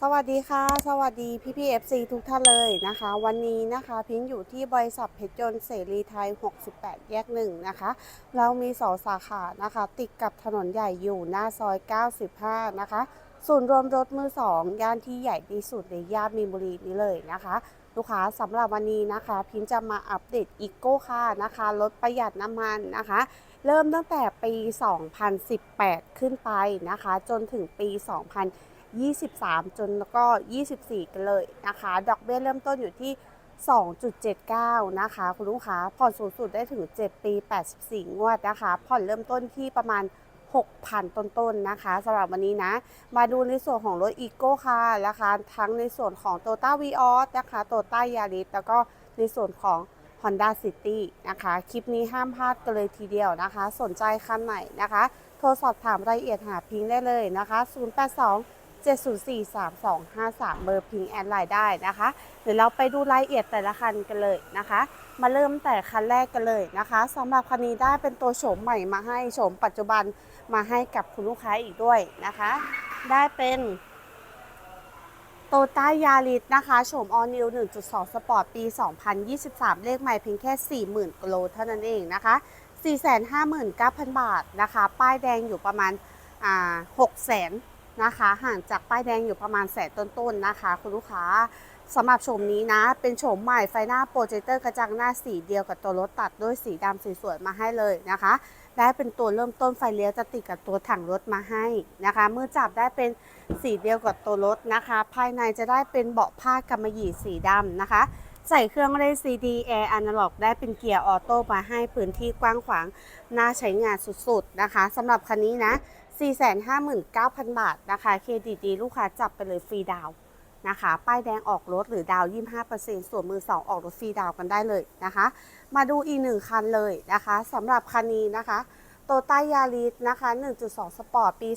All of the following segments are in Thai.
สวัสดีค่ะ สวัสดีพี่พีเอฟซีทุกท่านเลยนะคะ วันนี้นะคะพิงอยู่ที่บริษัทเพชรยนต์เสรีไทย 68 แยกหนึ่งนะคะ เรามีสองสาขานะคะ ติดกับถนนใหญ่อยู่หน้าซอย 95 นะคะศูนย์รวมรถมือสองย่านที่ใหญ่ที่สุดในย่านมีนบุรีนี้เลยนะคะลูกค้าสำหรับวันนี้นะคะ พิมพ์จะมาอัปเดตอีโก้ค่ะนะคะลดประหยัดน้ำมันนะคะ เริ่มตั้งแต่ปี 2018 ขึ้นไปนะคะ จนถึงปี 23 จนแล้วก็ 24 กันเลยนะคะ ดอกเบี้ยเริ่มต้นอยู่ที่ 2.79 นะคะ คุณลูกค้า ผ่อนสูงสุดได้ถึง 7 ปี 84 งวดนะคะ ผ่อนเริ่มต้นที่ประมาณ 6,000 ต้นๆนนะคะสำหรับวันนี้นะ มาดูในส่วนของรถอีโก้ค่ะนะคะทั้งในส่วนของ t o y o t a v ีออสนะคะโตต้ายาริสแล้วก็ในส่วนของ Honda City นะคะ คลิปนี้ห้ามพลาดกันเลยทีเดียวนะคะ สนใจคันไหนนะคะ โทรสอบถามรายละเอียดหาพิงได้เลยนะคะ 082 704 3253 เบอร์พิงแอดไลน์ได้นะคะ เดี๋ยวเราไปดูรายละเอียดแต่ละคันกันเลยนะคะ มาเริ่มแต่คันแรกกันเลยนะคะสำหรับคันนี้ได้เป็นตัวโฉมใหม่มาให้โฉมปัจจุบันมาให้กับคุณลูกค้าอีกด้วยนะคะ ได้เป็นโตต้ายาริสนะคะโฉมออนิว1.2 สปอร์ต ปี 2023 เลขใหม่เพียงแค่ 40,000กิโลเท่านั้นเองนะคะ459,000 บาทนะคะ ป้ายแดงอยู่ประมาณ 6 0 0 0 0 นะคะ ห่างจากป้ายแดงอยู่ประมาณแสนต้นๆนะคะ คุณลูกค้าสำหรับโฉมนี้นะ เป็นโฉมใหม่ไฟหน้าโปรเจคเตอร์กระจังหน้าสีเดียวกับตัวรถตัดด้วยสีดำสวยๆมาให้เลยนะคะ ได้เป็นตัวเริ่มต้นไฟเลี้ยวจะติดกับตัวถังรถมาให้นะคะเมื่อจับได้เป็นสีเดียวกับตัวรถนะคะ ภายในจะได้เป็นเบาะผ้ากำมะหยี่สีดำนะคะใส่เครื่องเล่น CD Air Analog ได้เป็นเกียร์ออโต้มาให้พื้นที่กว้างขวาง น่าใช้งานสุดๆนะคะสำหรับคันนี้นะ 459,000 บาทนะคะ เครดิตดีลูกค้าจับไปเลยฟรีดาวนะคะ ป้ายแดงออกรถหรือดาว25%ส่วนมือ 2 ออกรถฟรีดาวกันได้เลยนะคะ มาดูอีกหนึ่งคันเลยนะคะสำหรับคันนี้นะคะโตต้ายาริสนะคะ 1.2 สปอร์ต ปี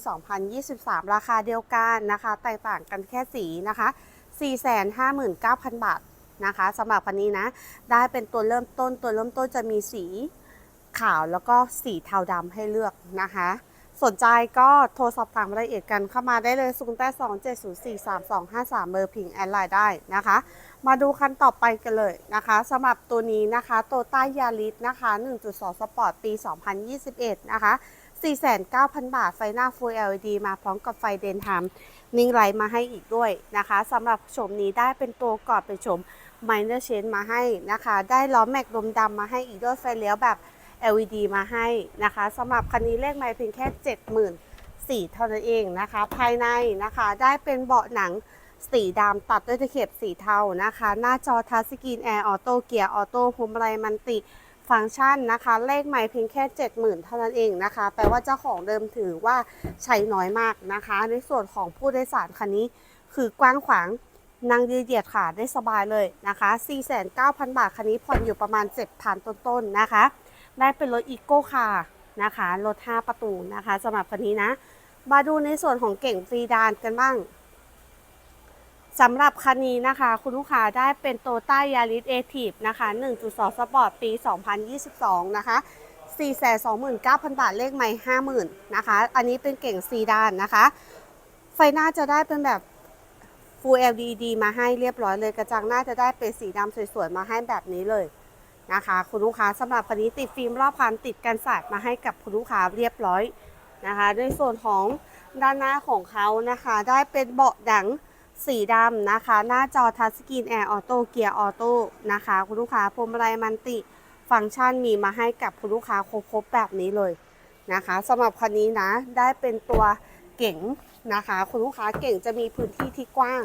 2023 ราคาเดียวกันนะคะ แตกต่างกันแค่สีนะคะ 459,000 บาทนะคะสำหรับคันนี้นะ ได้เป็นตัวเริ่มต้น ตัวเริ่มต้นจะมีสีขาวแล้วก็สีเทาดำให้เลือกนะคะ สนใจก็โทรสอบถามรายละเอียดกันเข้ามาได้เลย0 8 2 7 0 4 3 2 5 3เบอร์พิงแอดไลน์ได้นะคะ มาดูคันต่อไปกันเลยนะคะสำหรับตัวนี้นะคะโตต้ายาริสนะคะ 1.2 สปอร์ตปี 2021 นะคะ 49,000 บาทไฟหน้า Full LED มาพร้อมกับไฟเดนทามนิ่งไลท์มาให้อีกด้วยนะคะสำหรับโฉมนี้ได้เป็นตัวกรอบเป็นโฉม Minor Change มาให้นะคะ ได้ล้อแม็กลมดำมาให้อีกด้วยไฟเลี้ยวแบบ LED มาให้นะคะสำหรับคันนี้เลขไม่เพียงแค่ 74,000เท่านั้นเองนะคะ ภายในนะคะได้เป็นเบาะหนังสีดำตัดด้วยตะเข็บสีเทานะคะ หน้าจอทัชสกรีนแอร์ออโต้เกียร์ออโต้พวงมาลัยมันติฟังก์ชันนะคะ เลขใหม่เพียงแค่ 70,000 เท่านั้นเองนะคะ แปลว่าเจ้าของเดิมถือว่าใช้น้อยมากนะคะ ในส่วนของผู้โดยสารคันนี้ คือกว้างขวางนั่งยืดเหยียดขาได้สบายเลยนะคะ 49,000 บาทคันนี้ผ่อนอยู่ประมาณ 7,000 ต้นๆนะคะ ได้เป็นรถอีโก้คาร์นะคะรถ 5 ประตูนะคะสำหรับคันนี้นะ มาดูในส่วนของเก่งฟรีดานกันบ้างสำหรับคันนี้นะคะ คุณลูกค้าได้เป็นโตต้ายาริสเอทีฟนะคะ 1.2 สปอร์ตปี 2022 นะคะ 429,000 บาทเลขไม่ 50,000 นะคะ อันนี้เป็นเก่งซีดานนะคะ ไฟหน้าจะได้เป็นแบบ Full LED มาให้เรียบร้อยเลย กระจังหน้าจะได้เป็นสีดำสวยๆ มาให้แบบนี้เลย นะคะ คุณลูกค้าสำหรับคันนี้ติดฟิล์มรอบคันติดกันสาดมาให้กับคุณลูกค้าเรียบร้อยนะคะในส่วนของด้านหน้าของเขานะคะ ได้เป็นเบาะหนังสีดำนะคะ หน้าจอทัชสกรีนแอร์ออโต้เกียร์ออโต้นะคะ คุณลูกค้าพวงมาลัยมันติ ฟังก์ชันมีมาให้กับคุณลูกค้าครบๆแบบนี้เลยนะคะสำหรับคันนี้นะได้เป็นตัวเก๋งนะคะ คุณลูกค้าเก่งจะมีพื้นที่ที่กว้าง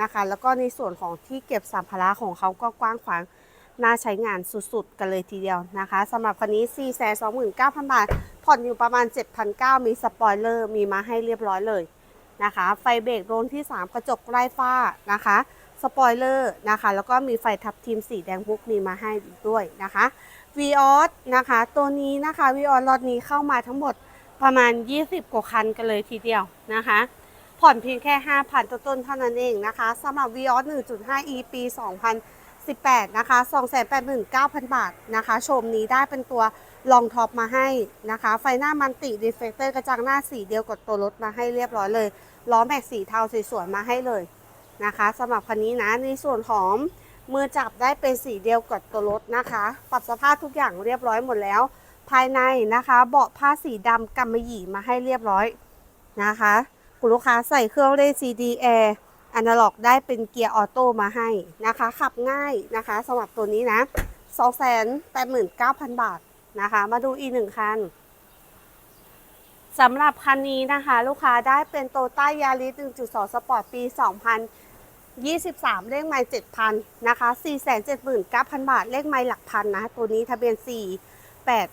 นะคะ แล้วก็ในส่วนของที่เก็บสัมภาระของเขาก็กว้างขวาง น่าใช้งานสุดๆ กันเลยทีเดียวนะคะสำหรับคันนี้ 4 2 9 0 0 0 บาท ผ่อนอยู่ประมาณ 7,900 มีสปอยเลอร์ มีมาให้เรียบร้อยเลยนะคะ ไฟเบรกโรนที่ 3 กระจกไร้ฝ้านะคะ สปอยเลอร์นะคะ แล้วก็มีไฟทับทีมสีแดงบุกมีมาให้ด้วยนะคะ v ีออสนะคะ ตัวนี้นะคะ v ีออสรถนี้เข้ามาทั้งหมดประมาณ 20 กว่าคันกันเลยทีเดียวนะคะ ผ่อนเพียงแค่ 5,000ต้นๆเท่านั้นเองนะคะสำหรับ v ีออส1.5 e ปี 18 นะคะ 289,000 บาทนะคะ ชมนี้ได้เป็นตัวลองท็อปมาให้นะคะ ไฟหน้ามันติดีเฟกเตอร์กระจังหน้าสีเดียวกับตัวรถมาให้เรียบร้อยเลย ล้อแม็กสีเทาสวยๆมาให้เลยนะคะสำหรับคันนี้นะในส่วนของมือจับได้เป็นสีเดียวกับตัวรถนะคะ ปรับสภาพทุกอย่างเรียบร้อยหมดแล้ว ภายในนะคะเบาะผ้าสีดำกำมะหยี่มาให้เรียบร้อยนะคะ คุณลูกค้าใส่เครื่องเล่น CD Air อ อนาล็อกได้เป็นเกียร์ออโต้มาให้นะคะ ขับง่ายนะคะสำหรับตัวนี้นะ 289,000 บาทนะคะ มาดูอีกหนึ่งคันสำหรับคันนี้นะคะ ลูกค้าได้เป็นโตต้ายาริส1.2 สปอร์ตปี 2023 เลขไมล์7,000 นะคะ 479,000 บาท เลขไมล์หลักพันนะ ตัวนี้ทะเบียน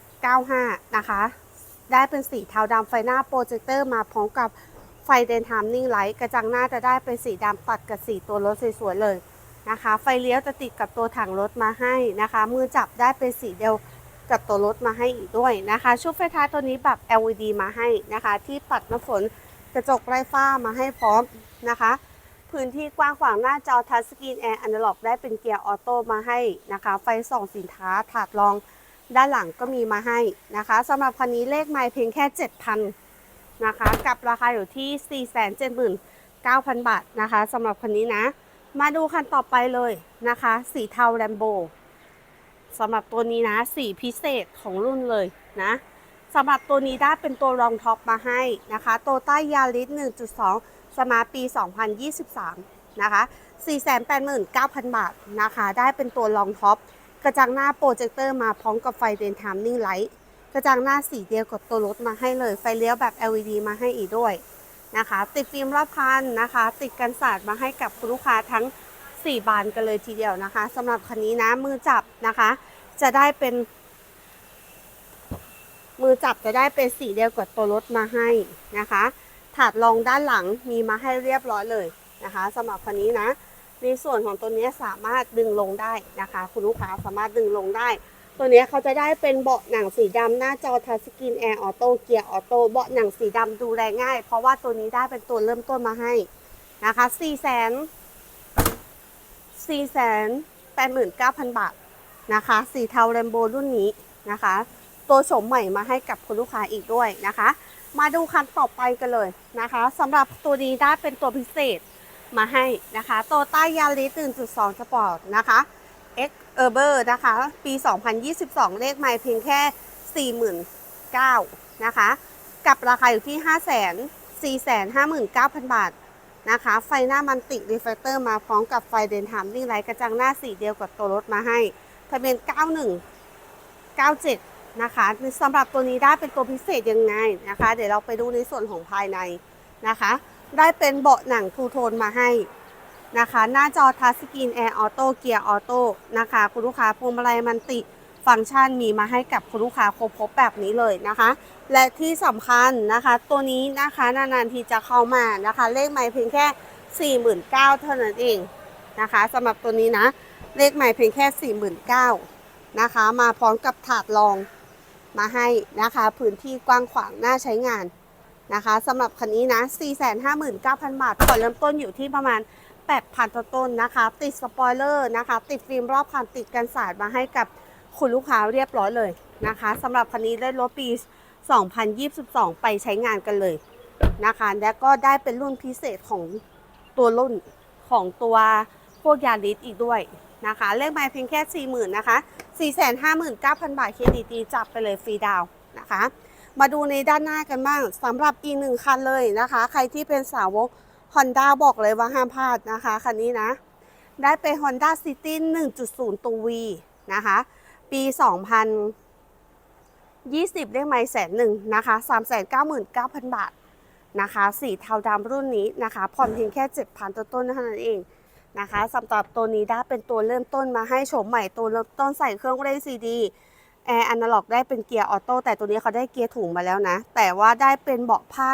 4895 นะคะ ได้เป็นสีเทาดำไฟหน้าโปรเจคเตอร์มาพร้อมกับ ไฟเดนทามนิ่งไลท์กระจังหน้าจะได้เป็นสีดำตัดกับสีตัวรถสวยๆเลยนะคะ ไฟเลี้ยวจะติดกับตัวถังรถมาให้นะคะ มือจับได้เป็นสีเดียวกับตัวรถมาให้อีกด้วยนะคะ ชุดไฟท้ายตัวนี้แบบ LED มาให้นะคะ ที่ปัดน้ำฝนกระจกไร้ฝ้ามาให้พร้อมนะคะ พื้นที่กว้างขวางหน้าจอทัชสกรีนแอร์อนาล็อกได้เป็นเกียร์ออโต้มาให้นะคะ ไฟส่องสินค้าถาดรองด้านหลังก็มีมาให้นะคะสำหรับคันนี้เลขไม่เพียงแค่ 7,000 นะคะ กับราคาอยู่ที่ 479,000 บาทนะคะสำหรับคันนี้นะ มาดูคันต่อไปเลยนะคะ สีเทาแลมโบสำหรับตัวนี้นะ สีพิเศษของรุ่นเลยนะสำหรับตัวนี้ได้เป็นตัวรองท็อปมาให้นะคะโตต้ายาริส1.2 สมาปี 2023 นะคะ 489,000 บาทนะคะ ได้เป็นตัวรองท็อปกระจังหน้าโปรเจคเตอร์มาพร้อมกับไฟเดนทามนิ่งไลท์ กระจังหน้าสีเดียวกับตัวรถมาให้เลย ไฟเลี้ยวแบบ LED มาให้อีกด้วยนะคะ ติดฟิล์มรอบคันนะคะ ติดกันสาดมาให้กับคุณลูกค้าทั้ง 4 บานกันเลยทีเดียวนะคะสำหรับคันนี้นะมือจับนะคะ จะได้เป็น มือจับจะได้เป็นสีเดียวกับตัวรถมาให้นะคะถาดรองด้านหลังมีมาให้เรียบร้อยเลยนะคะสำหรับคันนี้นะในส่วนของตัวนี้สามารถดึงลงได้นะคะ คุณลูกค้าสามารถดึงลงได้ ตัวนี้เขาจะได้เป็นเบาะหนังสีดำหน้าจอทัชสกรีนแอร์ออโต้เกียร์ออโต้เบาะหนังสีดำดูแลง่าย เพราะว่าตัวนี้ได้เป็นตัวเริ่มต้นมาให้นะคะ4 0 0 0 0 4 8 9 0 0 0 บาทนะคะสีเทาแรมโบรุ่นนี้นะคะ ตัวโฉมใหม่มาให้กับคุณลูกค้าอีกด้วยนะคะ มาดูคันต่อไปกันเลยนะคะสำหรับตัวนี้ได้เป็นตัวพิเศษมาให้นะคะโตต้ายาริส1.2สปอร์ตนะคะ X u r b e r นะคะ ปี 2022 เลขไมล์เพียงแค่ 49,000นะคะ กับราคาอยู่ที่ 5,459,000 บาทนะคะ ไฟหน้ามันติรีเฟลเตอร์มาพร้อมกับไฟเดนทามวิ่งไลท์กระจังหน้าสีเดียวกับตัวรถมาให้ทะเบียน 9197 นะคะสำหรับตัวนี้ได้เป็นตัวพิเศษยังไงนะคะ เดี๋ยวเราไปดูในส่วนของภายในนะคะ ได้เป็นเบาะหนังทูโทนมาให้ นะคะ หน้าจอทัชสกรีนแอร์ออโต้เกียร์ออโต้นะคะ คุณลูกค้าพวงมาลัยมันติฟังก์ชันมีมาให้กับคุณลูกค้าครบครบแบบนี้เลยนะคะ และที่สำคัญนะคะ ตัวนี้นะคะนานๆทีจะเข้ามานะคะ เลขไม่เพียงแค่ 49,000เท่านั้นเองนะคะสำหรับตัวนี้นะ เลขใหม่เพียงแค่ 49,000นะคะ มาพร้อมกับถาดรองมาให้นะคะ พื้นที่กว้างขวางน่าใช้งานนะคะสำหรับคันนี้นะ 459,000 บาทผ่อนเริ่มต้นอยู่ที่ประมาณ 8,000ต้นนะคะ ติดสปอยเลอร์นะคะ ติดฟิล์มรอบคันติดกันสาดมาให้กับคุณลูกค้าเรียบร้อยเลยนะคะสำหรับคันนี้ได้รถปี 2022 ไปใช้งานกันเลยนะคะ และก็ได้เป็นรุ่นพิเศษของตัวรุ่นของตัวพวกยาริสอีกด้วยนะคะเลขหมายเพียงแค่ 40,000นะคะ 459,000 บาทเครดิตดีจับไปเลยฟรีดาวน์นะคะ มาดูในด้านหน้ากันบ้างสำหรับอีกหนึ่งคันเลยนะคะ ใครที่เป็นสาวก Honda บอกเลยว่าห้ามพลาดนะคะคันนี้นะ ได้เป็น Honda City 1.0 ตัว V นะคะ ปี 2020เลขไมล์แสนหนึ่งนะคะ399,000 บาทนะคะสีเทาดำรุ่นนี้นะคะผ่อนเพียงแค่ 7,000ต้นเท่านั้นเองนะคะสำหรับตัวนี้ได้เป็นตัวเริ่มต้นมาให้โฉมใหม่ตัวเริ่มต้นใส่เครื่องเล่นซีดีแอร์อนาล็อกได้เป็นเกียร์ออโต้แต่ตัวนี้เขาได้เกียร์ถุงมาแล้วนะ แต่ว่าได้เป็นเบาะผ้า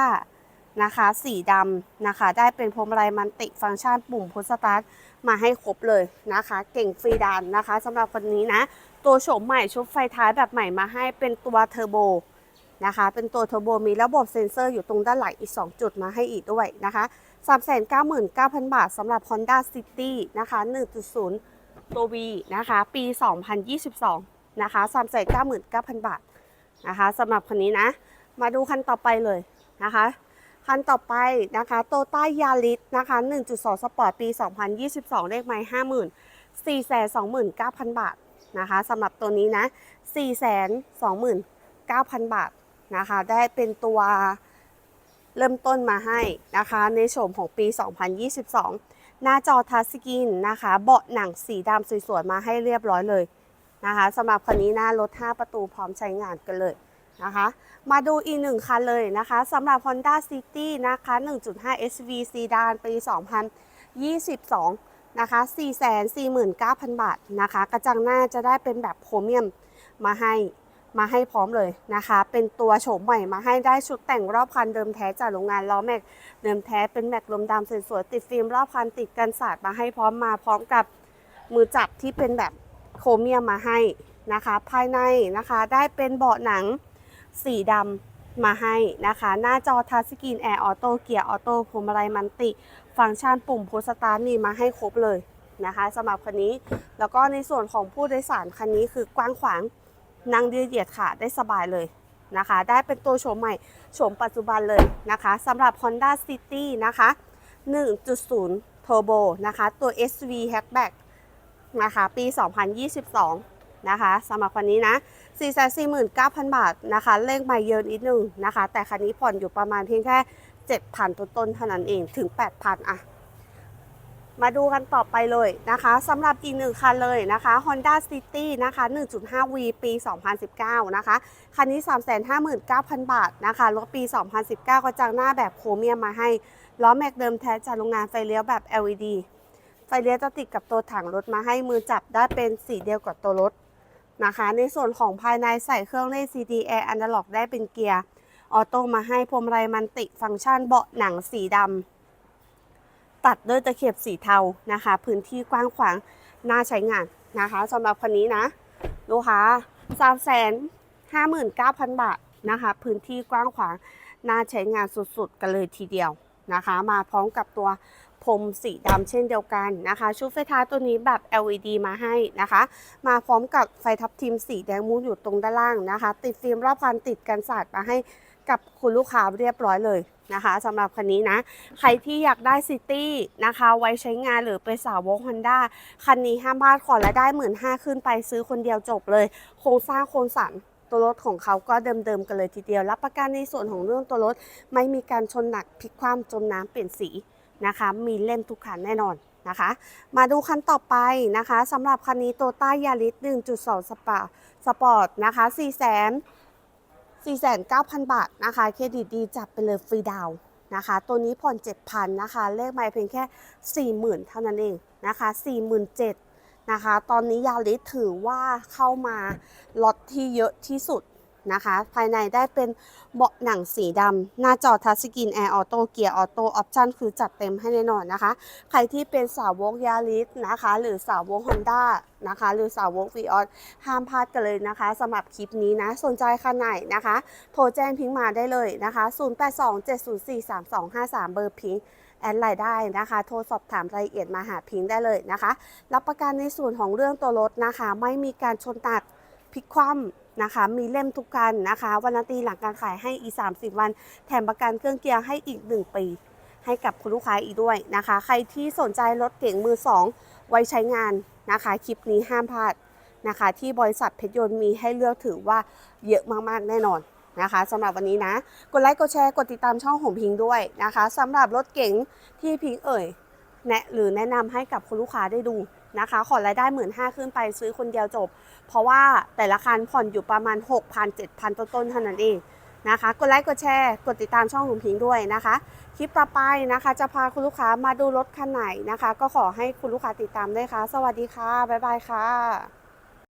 นะคะ สีดำนะคะ ได้เป็นพวงมาลัยมันติฟังก์ชันปุ่มพุชสตาร์ทมาให้ครบเลยนะคะ เก่งฟรีดานนะคะสำหรับคนนี้นะ ตัวโฉมใหม่ชุดไฟท้ายแบบใหม่มาให้เป็นตัวเทอร์โบนะคะ เป็นตัวเทอร์โบมีระบบเซ็นเซอร์อยู่ตรงด้านหลังอีก 2 จุดมาให้อีกด้วยนะคะ 399,000 บาทสำหรับ Honda City นะคะ 1.0 ตัว V นะคะ ปี 2022 นะคะ 399,000 บาทนะคะสำหรับคนนี้นะ มาดูคันต่อไปเลยนะคะ คันต่อไปนะคะโตต้ายาริสนะคะ 1.2 สปอร์ตปี 2022 เลขไม้ 50,000 429,000 บาทนะคะสำหรับตัวนี้นะ 429,000 บาทนะคะ ได้เป็นตัวเริ่มต้นมาให้นะคะ ในโฉมของปี 2022 หน้าจอทัชสกรีนนะคะ เบาะหนังสีดำสวยๆ มาให้เรียบร้อยเลยนะคะสำหรับคันนี้หน้ารถ 5 ประตูพร้อมใช้งานกันเลย นะคะ มาดูอีกหนึ่งคันเลยนะคะสำหรับ Honda City นะคะ 1.5 SV ซีดานปี 2022 นะคะ 449,000 บาทนะคะ กระจังหน้าจะได้เป็นแบบโพรเมียมมาให้มาให้พร้อมเลยนะคะ เป็นตัวโฉมใหม่มาให้ได้ชุดแต่งรอบคันเดิมแท้จากโรงงานล้อแม็ก เดิมแท้เป็นแม็กลมดำสวยๆติดฟิล์มรอบคันติดกันสาดมาให้พร้อมมาพร้อมกับมือจับที่เป็นแบบโครเมียมมาให้นะคะ ภายในนะคะได้เป็นเบาะหนัง สีดำมาให้นะคะ หน้าจอทัชสกรีนแอร์ออโต้เกียร์ออโต้พวงมาลัยมันติ ฟังก์ชันปุ่มโพสตาร์มีมาให้ครบเลยนะคะสำหรับคันนี้ แล้วก็ในส่วนของผู้โดยสารคันนี้คือกว้างขวางนั่งยืดเหยียดขาได้สบายเลยนะคะ ได้เป็นตัวโฉมใหม่โฉมปัจจุบันเลยนะคะสำหรับ Honda City นะคะ 1.0 Turbo นะคะ ตัว SV Hatchback นะคะ ปี 2022 นะคะสำหรับคันนี้นะ 449,000 บาทนะคะเลขไม่เยอะนิดนึงนะคะ แต่คันนี้ผ่อนอยู่ประมาณเพียงแค่ 7,000ต้นๆเท่านั้นเองถึง 8,000อะมาดูกันต่อไปเลยนะคะสำหรับอีกหนึ่งคันเลยนะคะ Honda City นะคะ 1.5V ปี 2019 นะคะ คันนี้ 359,000 บาทนะคะรถปี 2019กระจังหน้าแบบโครเมียมมาให้ ล้อแม็กเดิมแท้จากโรงงานไฟเลี้ยวแบบ LED ไฟเลี้ยวจะติดกับตัวถังรถมาให้มือจับได้เป็นสีเดียวกับตัวรถ นะคะ ในส่วนของภายในใส่เครื่องเล่น CD Air Analog ได้เป็นเกียร์ออโต้มาให้พวงมาลัยมันติฟังก์ชันเบาะหนังสีดำตัดด้วยตะเข็บสีเทานะคะ พื้นที่กว้างขวางน่าใช้งานนะคะสำหรับคันนี้นะ ลูกค้าสามแสนห้าหมื่นเก้าพันบาทนะคะ พื้นที่กว้างขวางน่าใช้งานสุดๆ กันเลยทีเดียวนะคะ มาพร้อมกับตัว พรมสีดำเช่นเดียวกันนะคะ ชุดไฟท้ายตัวนี้แบบ LED มาให้นะคะ มาพร้อมกับไฟทับทิมสีแดงมูนอยู่ตรงด้านล่างนะคะ ติดฟิล์มรอบคันติดกันสาดมาให้กับคุณลูกค้าเรียบร้อยเลยนะคะสำหรับคันนี้นะ ใครที่อยากได้ซิตี้นะคะ ไว้ใช้งานหรือเป็นสาวกฮอนด้าคันนี้ห้ามพลาดขอและได้หมื่นห้าขึ้นไปซื้อคนเดียวจบเลย โครงสร้างโครงสรรตัวรถของเขาก็เดิมๆกันเลยทีเดียว รับประกันในส่วนของเรื่องตัวรถ ไม่มีการชนหนักพลิกคว่ำจมน้ำเปลี่ยนสี นะคะ มีเล่มทุกคันแน่นอนนะคะ มาดูคันต่อไปนะคะสำหรับคันนี้โตต้ายาริส1.2สปาสปอร์ตนะคะ4 0 0 0 49,000 บาทนะคะเครดิตดีจับไปเลยฟรีดาวน์นะคะ ตัวนี้ผ่อน 7,000นะคะเลขไม่เพียงแค่ 40,000 เท่านั้นเองนะคะ47,000นะคะ ตอนนี้ยาริสถือว่าเข้ามาล็อตที่เยอะที่สุด นะคะ ภายในได้เป็นเบาะหนังสีดำหน้าจอทัชสกรีนแอร์ออโต้เกียร์ออโต้ออปชั่นคือจัดเต็มให้แน่นอนนะคะ ใครที่เป็นสาวกยาริสนะคะ หรือสาวกฮอนด้านะคะ หรือสาวกวีออสห้ามพลาดกันเลยนะคะสำหรับคลิปนี้นะ สนใจคันไหนนะคะ โทรแจ้งพิงมาได้เลยนะคะ 0827043253 เบอร์พิงแอดไลน์ได้นะคะ โทรสอบถามรายละเอียดมาหาพิงได้เลยนะคะ รับประกันในส่วนของเรื่องตัวรถนะคะ ไม่มีการชนตัดพลิกคว่ำ นะคะ มีเล่มทุกกันนะคะวันตีหลังการขายให้อีก 30 วัน แถมประกันเครื่องเกียร์ให้อีก 1 ปี ให้กับคุณลูกค้าอีกด้วยนะคะ ใครที่สนใจรถเก๋งมือ 2 ไว้ใช้งานนะคะ คลิปนี้ห้ามพลาดนะคะ ที่บริษัทเพชรยนต์มีให้เลือกถือว่าเยอะมากๆแน่นอนนะคะสำหรับวันนี้นะ กดไลค์กดแชร์กดติดตามช่องของพิงค์ด้วยนะคะสำหรับรถเก๋งที่พิงค์เอ่ยแนะหรือแนะนำให้กับคุณลูกค้าได้ดู นะคะ ขอรายได้หมื่นห้าขึ้นไปซื้อคนเดียวจบ เพราะว่าแต่ละคันผ่อนอยู่ประมาณ 6,000 7,000 ต้นๆเท่านั้นเองนะคะ กดไลค์ กดแชร์ กดติดตามช่องของพิงค์ด้วยนะคะ คลิปต่อไปนะคะ จะพาคุณลูกค้ามาดูรถคันไหนนะคะ ก็ขอให้คุณลูกค้าติดตามด้วยค่ะ สวัสดีค่ะ บ๊ายบายค่ะ